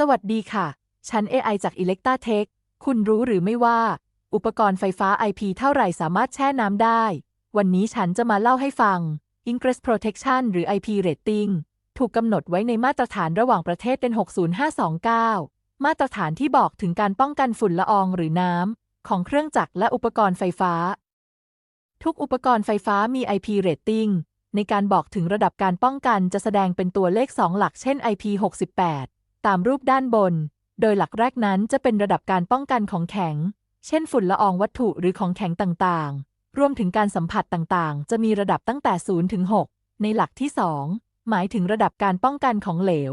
สวัสดีค่ะ ฉัน AI จาก Electa Tech คุณรู้หรือไม่ว่า อุปกรณ์ไฟฟ้า IP เท่าไหร่สามารถแช่น้ำได้ วันนี้ฉันจะมาเล่าให้ฟัง Ingress Protection หรือ IP Rating ถูกกำหนดไว้ในมาตรฐานระหว่างประเทศเป็น 60529 มาตรฐานที่บอกถึงการป้องกันฝุ่นละอองหรือน้ำ ของเครื่องจักรและอุปกรณ์ไฟฟ้า ทุกอุปกรณ์ไฟฟ้ามี IP Rating ในการบอกถึงระดับการป้องกันจะแสดงเป็นตัวเลข 2 หลักเช่น IP68 ตามรูปด้านบน โดยหลักแรกนั้นจะเป็นระดับการป้องกันของแข็ง เช่นฝุ่นละอองวัตถุหรือของแข็งต่างๆ รวมถึงการสัมผัสต่างๆ จะมีระดับตั้งแต่0ถึง6ในหลักที่ 2 หมายถึงระดับการป้องกันของเหลว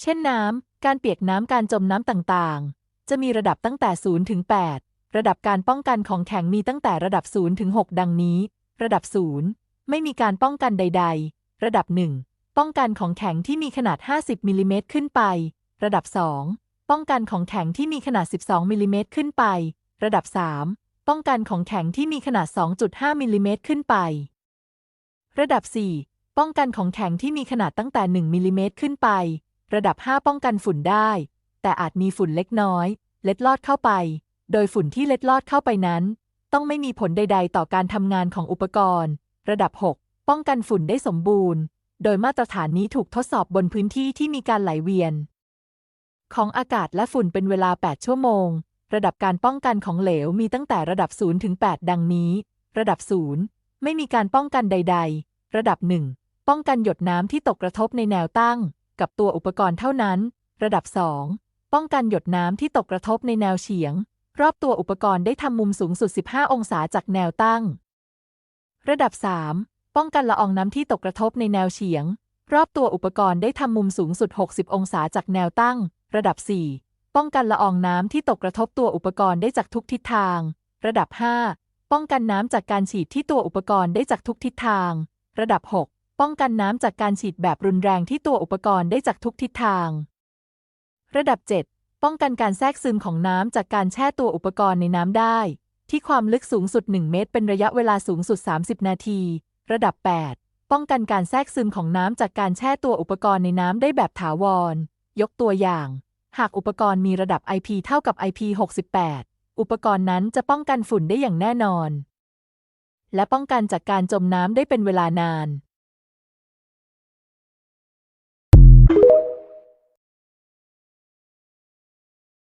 เช่นน้ำ การเปียกน้ำการจมน้ำต่างๆ จะมีระดับตั้งแต่0ถึง8ระดับการป้องกันของแข็งมีตั้งแต่ระดับ0ถึง6ดังนี้ ระดับ 0 ไม่มีการป้องกันใด ๆ ระดับ 1 ป้องกันของแข็งที่มีขนาด 50มิลลิเมตรขึ้นไป ระดับ 2 ป้องกันของแข็งที่มีขนาด 12มิลลิเมตรขึ้นไป ระดับ 3 ป้องกันของแข็งที่มีขนาด 2.5มิลลิเมตรขึ้นไป ระดับ 4 ป้องกันของแข็งที่มีขนาดตั้งแต่ 1มิลลิเมตรขึ้นไป ระดับ 5 ป้องกันฝุ่นได้ แต่อาจมีฝุ่นเล็กน้อย เล็ดลอดเข้าไป โดยฝุ่นที่เล็ดลอดเข้าไปนั้น ต้องไม่มีผลใด ๆ ต่อการทำงานของอุปกรณ์ ระดับ 6 ป้องกันฝุ่นได้สมบูรณ์ โดยมาตรฐานนี้ถูกทดสอบบนพื้นที่ที่มีการไหลเวียน ของอากาศและฝุ่นเป็นเวลา 8 ชั่วโมง ระดับการป้องกันของเหลวมีตั้งแต่ระดับ 0 ถึง 8 ดังนี้ ระดับ 0 ไม่มีการป้องกันใด ๆ ระดับ 1 ป้องกันหยดน้ำที่ตกกระทบในแนวตั้ง กับตัวอุปกรณ์เท่านั้น ระดับ 2 ป้องกันหยดน้ำที่ตกกระทบในแนวเฉียง รอบตัวอุปกรณ์ได้ทำมุมสูงสุด 15 องศาจากแนวตั้ง ระดับ 3 ป้องกันละอองน้ำที่ตกกระทบในแนวเฉียง รอบตัวอุปกรณ์ได้ทำมุมสูงสุด 60 องศาจากแนวตั้ง ระดับ 4 ป้องกันละอองน้ำที่ตกกระทบตัวอุปกรณ์ได้จากทุกทิศทาง ระดับ 5 ป้องกันน้ำจากการฉีดที่ตัวอุปกรณ์ได้จากทุกทิศทาง ระดับ 6 ป้องกันน้ำจากการฉีดแบบรุนแรงที่ตัวอุปกรณ์ได้จากทุกทิศทาง ระดับ 7 ป้องกันการแทรกซึมของน้ำจากการแช่ตัวอุปกรณ์ในน้ำได้ ที่ความลึกสูงสุด 1 เมตร เป็นระยะเวลาสูงสุด 30 นาที ระดับ 8 ป้องกันการแทรกซึมของน้ำจากการแช่ตัวอุปกรณ์ในน้ำได้แบบถาวร ยกตัวอย่าง หากอุปกรณ์มีระดับ IP เท่ากับ IP68 อุปกรณ์นั้นจะป้องกันฝุ่นได้อย่างแน่นอน และป้องกันจากการจมน้ำได้เป็นเวลานาน